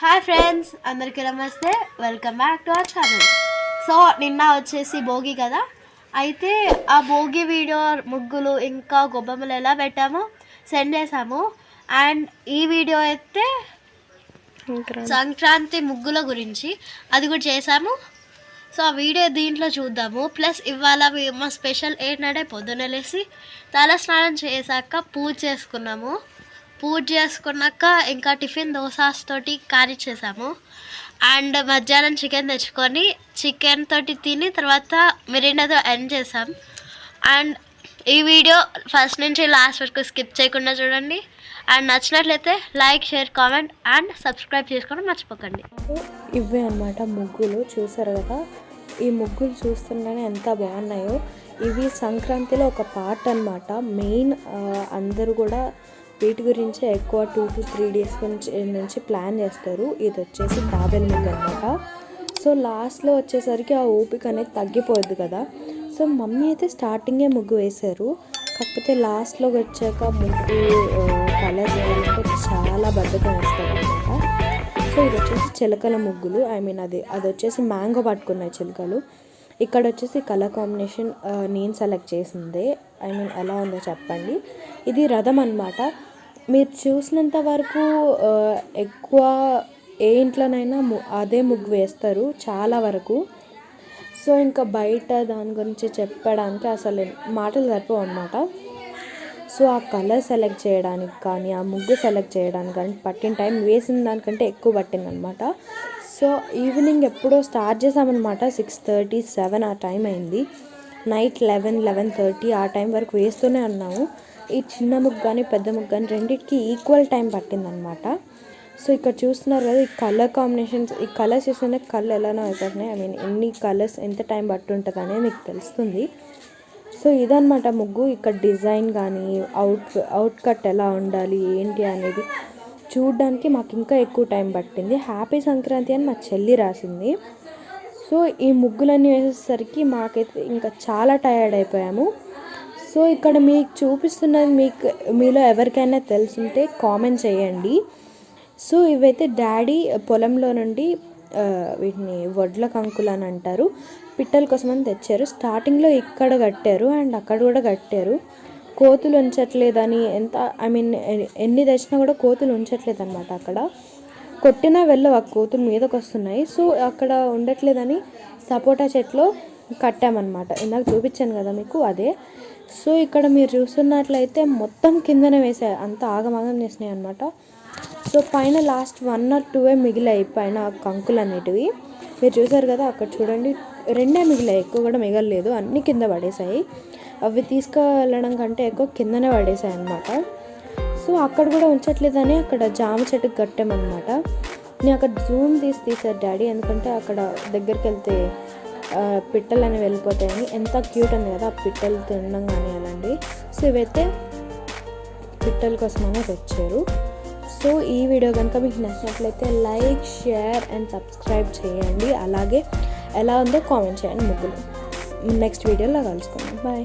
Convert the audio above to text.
Hi friends అందరికీ నమస్తే. Welcome back to our channel so నిన్న వచ్చేసి భోగి కదా? అయితే ఆ భోగి వీడియో ముగ్గులు ఇంకా గొబ్బెమ్మలు ఎలా పెట్టామో సెండ్ చేసాము అండ్ ఈ వీడియో అయితే సంక్రాంతి. ముగ్గుల గురించి అది కూడా చేసాము సో ఆ వీడియో దీంట్లో చూద్దాము. ప్లస్ ఇవాళ మీ- స్పెషల్ ఏంటంటే పొద్దున లేసి తల స్నానం చేశాక పూజ చేసుకున్నాము. పూజ చేసుకున్నాక ఇంకా టిఫిన్ దోసాస్ తోటి కర్రీ చేసాము. అండ్ మధ్యాహ్నం చికెన్ తెచ్చుకొని చికెన్ తోటి తిని తర్వాత మిరిండాతో ఎండ్ చేసాం. అండ్ ఈ వీడియో ఫస్ట్ నుంచి లాస్ట్ వరకు స్కిప్ చేయకుండా చూడండి. అండ్ నచ్చినట్లయితే like share comment and subscribe చేసుకోవడం మర్చిపోకండి. ఇవే అన్నమాట ముగ్గులు. చూసారు కదా? ఈ ముగ్గులు చూస్తుంటేనే ఎంత బాగున్నాయో. ఇవి సంక్రాంతిలో ఒక పార్ట్ అన్నమాట. మెయిన్ అందరూ కూడా వీటి గురించి ఎక్కువ టూ టు త్రీ డేస్ నుంచి నుంచి ప్లాన్ చేస్తారు. ఇది వచ్చేసి తాబేల్ ముగ్గు అనమాట సో లాస్ట్లో వచ్చేసరికి ఆ ఓపిక అనేది తగ్గిపోద్ది కదా. సో మమ్మీ అయితే స్టార్టింగే ముగ్గు వేశారు. కాకపోతే లాస్ట్లో వచ్చాక ముగ్గు కలర్ వేయాలంటే చాలా బద్దకం వస్తుంది అనమాట సో ఇది వచ్చేసి చిలకల ముగ్గులు. ఐ మీన్ అది అది వచ్చేసి మ్యాంగో పట్టుకున్నాయి చిలకలు. ఇక్కడ వచ్చేసి కలర్ కాంబినేషన్ నేను సెలెక్ట్ చేసిందే. ఐ మీన్ ఎలా ఉందో చెప్పండి. ఇది రథం అన్నమాట. మీరు చూసినంత వరకు ఎక్కువ ఏ ఇంట్లోనైనా అదే ముగ్గు వేస్తారు చాలా వరకు. సో ఇంకా బయట దాని గురించి చెప్పడానికి అసలు మాటలు సరిపోవు అనమాట సో ఆ కలర్ సెలెక్ట్ చేయడానికి కానీ ఆ ముగ్గు సెలెక్ట్ చేయడానికి కానీ పట్టిన టైం వేసిన దానికంటే ఎక్కువ పట్టిందనమాట సో ఈవినింగ్ ఎప్పుడో స్టార్ట్ చేసామన్నమాట సిక్స్ థర్టీ సెవెన్ ఆ టైం అయింది. నైట్ లెవెన్ లెవెన్ థర్టీ ఆ టైం వరకు వేస్తూనే ఉన్నాము. ఈ చిన్న ముగ్గు కానీ పెద్ద ముగ్గు కానీ రెండింటికి ఈక్వల్ టైం పట్టిందనమాట సో ఇక్కడ చూస్తున్నారు కదా ఈ కలర్ కాంబినేషన్స్ ఈ కలర్స్ చూస్తేనే కళ్ళు ఎలానో అయిపోతున్నాయి. ఐ మీన్ ఎన్ని కలర్స్ ఎంత టైం పట్టి ఉంటుంది అనేది మీకు తెలుస్తుంది. సో ఇదనమాట ముగ్గు. ఇక్కడ డిజైన్ కానీ అవుట్ అవుట్ కట్ ఎలా ఉండాలి ఏంటి అనేది చూడడానికి మాకు ఇంకా ఎక్కువ టైం పట్టింది. హ్యాపీ సంక్రాంతి అని మా చెల్లి రాసింది. సో ఈ ముగ్గులన్నీ వేసేసరికి మాకైతే ఇంకా చాలా టయర్డ్ అయిపోయాము. సో ఇక్కడ మీకు చూపిస్తున్నది మీకు మీలో ఎవరికైనా తెలుసుంటే కామెంట్ చేయండి. సో ఇవైతే డాడీ పొలంలో నుండి వీటిని వడ్ల కంకులు అని అంటారు. పిట్టల కోసం అని తెచ్చారు. స్టార్టింగ్లో ఇక్కడ కట్టారు అండ్ అక్కడ కూడా కట్టారు. కోతులు ఉంచట్లేదని ఎంత ఐ మీన్ ఎన్ని తెచ్చినా కూడా కోతులు ఉంచట్లేదు అనమాట అక్కడ. కొట్టినా వెళ్ళవు ఆ కోతులు మీదకి వస్తున్నాయి సో అక్కడ ఉండట్లేదని సపోటా చెట్లు కట్టామన్నమాట. ఇందాక చూపించాను కదా మీకు అదే. సో ఇక్కడ మీరు చూస్తున్నట్లయితే మొత్తం కిందనే వేసాయి అంత ఆగమాగం చేసినాయి అనమాట సో పైన లాస్ట్ వన్ ఆర్ టూవే మిగిలాయి పైన కంకులు అనేటివి. మీరు చూసారు కదా అక్కడ చూడండి రెండే మిగిలాయి ఎక్కువ కూడా మిగలలేదు అన్నీ కింద పడేసాయి అవి తీసుకెళ్ళడం కంటే ఎక్కువ కిందనే పడేసాయి అనమాట సో అక్కడ కూడా ఉంచట్లేదని అక్కడ జామ చెట్టుకు కట్టామన్నమాట. నేను అక్కడ జూమ్ తీసి తీశారు డాడీ ఎందుకంటే అక్కడ దగ్గరికి వెళ్తే పిట్టలు అనేవి వెళ్ళిపోతాయని. ఎంత క్యూట్ ఉంది కదా ఆ పిట్టలు తినడం కానీ అలాంటి సో ఇవైతే పిట్టల కోసమనేది వచ్చారు సో ఈ వీడియో కనుక మీకు నచ్చినట్లయితే లైక్ షేర్ అండ్ సబ్స్క్రైబ్ చేయండి. అలాగే ఎలా ఉందో కామెంట్ చేయండి ముగ్గులు. నెక్స్ట్ వీడియోలో కలుసుకుందాం. బాయ్.